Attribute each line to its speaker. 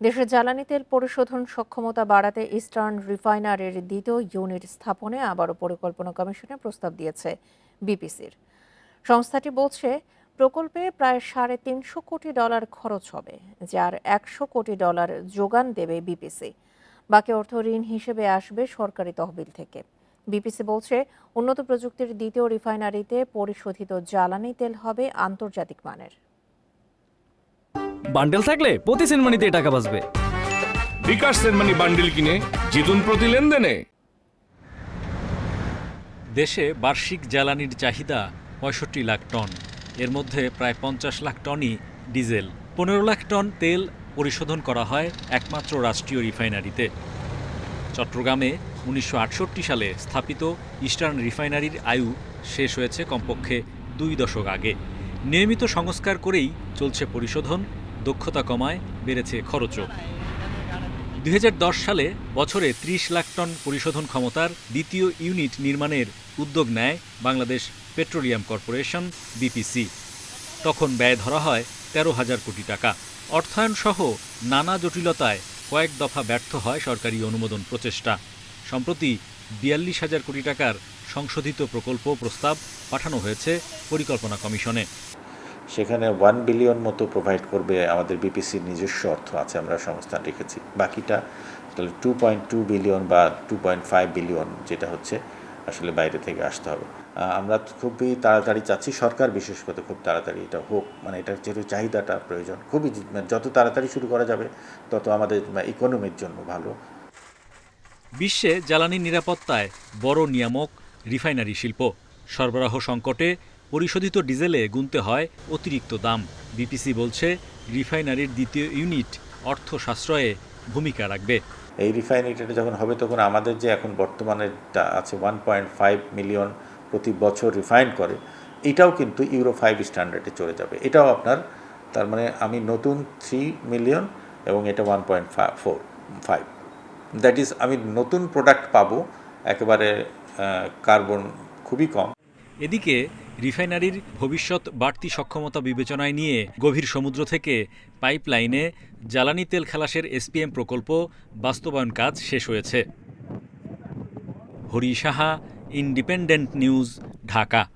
Speaker 1: দেশের জ্বালানি তেল পরিশোধন সক্ষমতা বাড়াতে ইস্টার্ন রিফাইনারির দ্বিতীয় ইউনিট স্থাপনে আবারও পরিকল্পনা কমিশনে প্রস্তাব দিয়েছে বিপিসির। সংস্থাটি বলছে, প্রকল্পে প্রায় সাড়ে তিনশো কোটি ডলার খরচ হবে, যার একশো কোটি ডলার যোগান দেবে বিপিসি। বাকি অর্থ ঋণ হিসেবে আসবে সরকারি তহবিল থেকে। বিপিসি বলছে, উন্নত প্রযুক্তির দ্বিতীয় রিফাইনারিতে পরিশোধিত জ্বালানি তেল হবে আন্তর্জাতিক মানের।
Speaker 2: বান্ডেল থাকলে প্রতি সেনমানিতে টাকা বাঁচবে।
Speaker 3: বিকাশ সেনমানি বান্ডিল কিনে জিতুন প্রতি লেনদেনে।
Speaker 4: দেশে বার্ষিক জ্বালানির চাহিদা পঁয়ষট্টি লাখ টন। এর মধ্যে প্রায় পঞ্চাশ লাখ টনই ডিজেল। পনেরো লাখ টন তেল পরিশোধন করা হয় একমাত্র রাষ্ট্রীয় রিফাইনারিতে। চট্টগ্রামে উনিশশো আটষট্টি সালে স্থাপিত ইস্টার্ন রিফাইনারির আয়ু শেষ হয়েছে কমপক্ষে দুই দশক আগে। নিয়মিত সংস্কার করেই চলছে পরিশোধন দক্ষতা কমায়, বেড়েছে খরচও। দু হাজার দশ সালে বছরে ৩০ লাখ টন পরিশোধন ক্ষমতার দ্বিতীয় ইউনিট নির্মাণের উদ্যোগ নেয় বাংলাদেশ পেট্রোলিয়াম কর্পোরেশন, বিপিসি। তখন ব্যয় ধরা হয় তেরো হাজার কোটি টাকা। অর্থায়ন সহ নানা জটিলতায় কয়েক দফা ব্যর্থ হয় সরকারি অনুমোদন প্রচেষ্টা। সম্প্রতি বিয়াল্লিশ হাজার কোটি টাকার সংশোধিত প্রকল্প প্রস্তাব পাঠানো হয়েছে পরিকল্পনা কমিশনে।
Speaker 5: সেখানে ওয়ান বিলিয়ন মতো প্রোভাইড করবে আমাদের বিপিসির নিজস্ব অর্থ আছে আমরা সংস্থান রেখেছি। বাকিটা তাহলে টু পয়েন্ট টু বিলিয়ন বা টু পয়েন্ট ফাইভ বিলিয়ন যেটা হচ্ছে আসলে বাইরে থেকে আসতে হবে। আমরা খুবই তাড়াতাড়ি চাচ্ছি, সরকার বিশেষ করে খুব তাড়াতাড়ি এটা হোক মানে এটার যেহেতু চাহিদাটা প্রয়োজন, খুবই মানে যত তাড়াতাড়ি শুরু করা যাবে, তত আমাদের ইকোনমির জন্য ভালো।
Speaker 4: বিশ্বে জ্বালানি নিরাপত্তায় বড় নিয়ামক রিফাইনারি শিল্প। সরবরাহ সংকটে পরিশোধিত ডিজেলে গুনতে হয় অতিরিক্ত দাম। বিপিসি বলছে, রিফাইনারির দ্বিতীয় ইউনিট অর্থ সাশ্রয়ে ভূমিকা রাখবে।
Speaker 5: এই রিফাইনারিটা যখন হবে, তখন আমাদের যে এখন বর্তমানে আছে ওয়ান পয়েন্ট ফাইভ মিলিয়ন প্রতি বছর রিফাইন করে, এটাও কিন্তু ইউরো ফাইভ স্ট্যান্ডার্ডে চলে যাবে। এটাও আপনার, তার মানে আমি নতুন থ্রি মিলিয়ন এবং এটা one point four five that is আমি নতুন প্রোডাক্ট পাবো, একেবারে কার্বন খুবই কম
Speaker 4: এদিকে রিফাইনারির ভবিষ্যৎ বাড়তি সক্ষমতা বিবেচনায় নিয়ে গভীর সমুদ্র থেকে পাইপলাইনে জ্বালানি তেল খালাসের এসপিএম প্রকল্প বাস্তবায়ন কাজ শেষ হয়েছে। Hari Saha Independent News, Dhaka.